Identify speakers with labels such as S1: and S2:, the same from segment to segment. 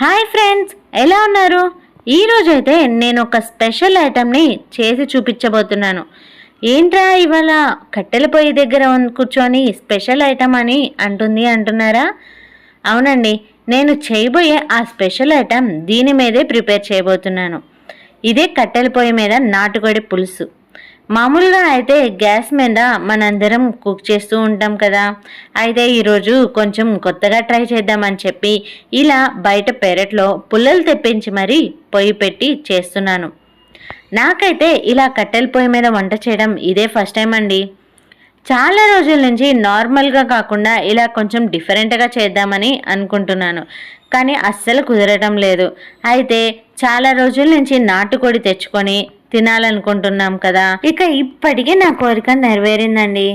S1: Hi friends ఎలా ఉన్నారు? ఈరోజు అయితే నేను ఒక స్పెషల్ ఐటమ్ని చేసి చూపించబోతున్నాను. ఏంట్రా ఇవాళ కట్టెల పొయ్యి దగ్గర కూర్చొని స్పెషల్ ఐటమ్ అని అంటుంది అంటున్నారా? అవునండి నేను చేయబోయే ఆ స్పెషల్ ఐటమ్ దీని మీదే ప్రిపేర్ చేయబోతున్నాను. ఇదే కట్టెల పొయ్యి మీద నాటుకోడి పులుసు. మామూలుగా అయితే గ్యాస్ మీద మనందరం కుక్ చేస్తూ ఉంటాం కదా. అయితే ఈరోజు కొంచెం కొత్తగా ట్రై చేద్దామని చెప్పి ఇలా బయట పెరట్లో పుల్లలు తెప్పించి మరీ పొయ్యి పెట్టి చేస్తున్నాను. నాకైతే ఇలా కట్టెల పొయ్యి మీద వంట చేయడం ఇదే ఫస్ట్ టైం అండి. చాలా రోజుల నుంచి నార్మల్గా కాకుండా ఇలా కొంచెం డిఫరెంట్గా చేద్దామని అనుకుంటున్నాను. కానీ అస్సలు కుదరటం లేదు. అయితే చాలా రోజుల నుంచి నాటుకోడి తెచ్చుకొని తినాలనుకుంటున్నాం కదా. ఇక ఇప్పటికే నా కోరిక నెరవేరిందండి.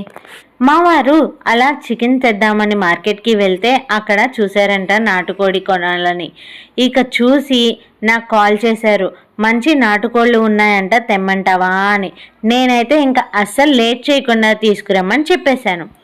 S1: మా వారు అలా చికెన్ తెద్దామని మార్కెట్కి వెళ్తే అక్కడ చూసారంట నాటుకోడి కొనాలని. ఇక చూసి నాకు కాల్ చేశారు. మంచి నాటుకోళ్ళు ఉన్నాయంట తెమ్మంటావా అని. నేనైతే ఇంకా అస్సలు లేట్ చేయకుండా తీసుకురమ్మని చెప్పేశాను.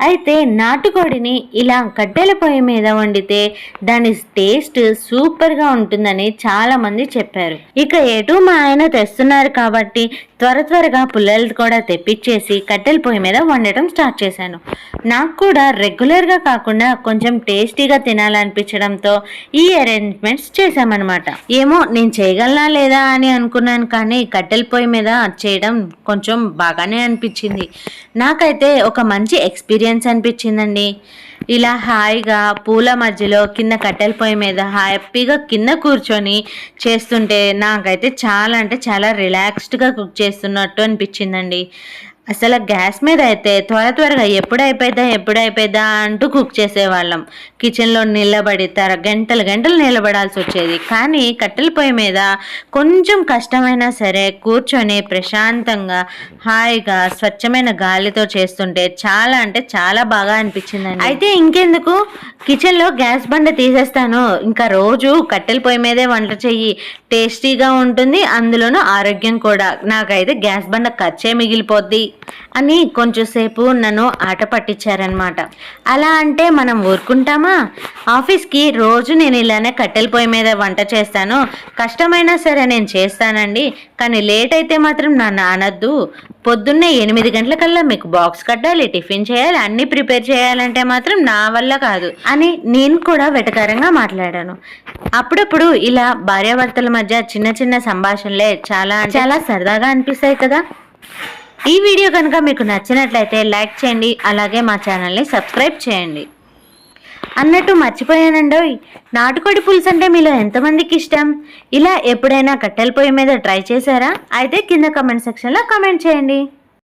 S1: అయితే నాటుకోడిని ఇలా కట్టెల పొయ్యి మీద వండితే దాని టేస్ట్ సూపర్గా ఉంటుందని చాలామంది చెప్పారు. ఇక ఎటు మా ఆయన తెస్తున్నారు కాబట్టి త్వర త్వరగా పుల్లలు కూడా తెప్పించేసి కట్టెల పొయ్యి మీద వండటం స్టార్ట్ చేశాను. నాకు కూడా రెగ్యులర్గా కాకుండా కొంచెం టేస్టీగా తినాలనిపించడంతో ఈ అరేంజ్మెంట్స్ చేశామన్నమాట. ఏమో నేను చేయగలనా లేదా అని అనుకున్నాను కానీ కట్టెల పొయ్యి మీద చేయడం కొంచెం బాగానే అనిపించింది. నాకైతే ఒక మంచి ఎక్స్పీరియన్స్ ఎక్స్పీరియన్స్ అనిపించిందండి. ఇలా హాయిగా పూల మధ్యలో కింద కట్టెల పొయ్యి మీద హ్యాపీగా కింద కూర్చొని చేస్తుంటే నాకైతే చాలా అంటే చాలా రిలాక్స్డ్గా కుక్ చేస్తున్నట్టు అనిపించిందండి. అసలు గ్యాస్ మీద అయితే త్వర త్వరగా ఎప్పుడు అయిపోయిద్దా ఎప్పుడు అయిపోయిద్దా అంటూ కుక్ చేసేవాళ్ళం. కిచెన్లో నిలబడి తర గంటలు గంటలు నిలబడాల్సి వచ్చేది. కానీ కట్టెల పొయ్యి మీద కొంచెం కష్టమైనా సరే కూర్చొని ప్రశాంతంగా హాయిగా స్వచ్ఛమైన గాలితో చేస్తుంటే చాలా అంటే చాలా బాగా అనిపించిందండి. అయితే ఇంకెందుకు? కిచెన్లో గ్యాస్ బండ తీసేస్తాను. ఇంకా రోజు కట్టెల పొయ్యి మీదే వంట చెయ్యి. టేస్టీగా ఉంటుంది. అందులోనూ ఆరోగ్యం కూడా. నాకైతే గ్యాస్ బండ ఖర్చే మిగిలిపోద్ది. అని కొంచెంసేపు నన్ను ఆట పట్టించారనమాట అలా అంటే మనం ఊరుకుంటామా? ఆఫీస్కి రోజు నేను ఇలానే కట్టెల పొయ్యి మీద వంట చేస్తాను. కష్టమైనా సరే నేను చేస్తానండి. కానీ లేట్ అయితే మాత్రం నన్ను అనద్దు. పొద్దున్నే ఎనిమిది గంటలకల్లా మీకు బాక్స్ కట్టాలి టిఫిన్ చేయాలి అన్ని ప్రిపేర్ చేయాలంటే మాత్రం నా వల్ల కాదు అని నేను కూడా వెటకారంగా మాట్లాడాను. అప్పుడప్పుడు ఇలా భార్యాభర్తల మధ్య చిన్న చిన్న సంభాషణలే చాలా చాలా సరదాగా అనిపిస్తాయి కదా? ఈ వీడియో కనుక మీకు నచ్చినట్లయితే లైక్ చేయండి అలాగే మా ఛానల్ని సబ్స్క్రైబ్ చేయండి. అన్నట్టు మర్చిపోయానండోయ్ నాటుకోడి పులుసు అంటే మీలో ఎంతమందికి ఇష్టం? ఇలా ఎప్పుడైనా కట్టెల పొయ్యి మీద ట్రై చేశారా? అయితే కింద కమెంట్ సెక్షన్లో కమెంట్ చేయండి.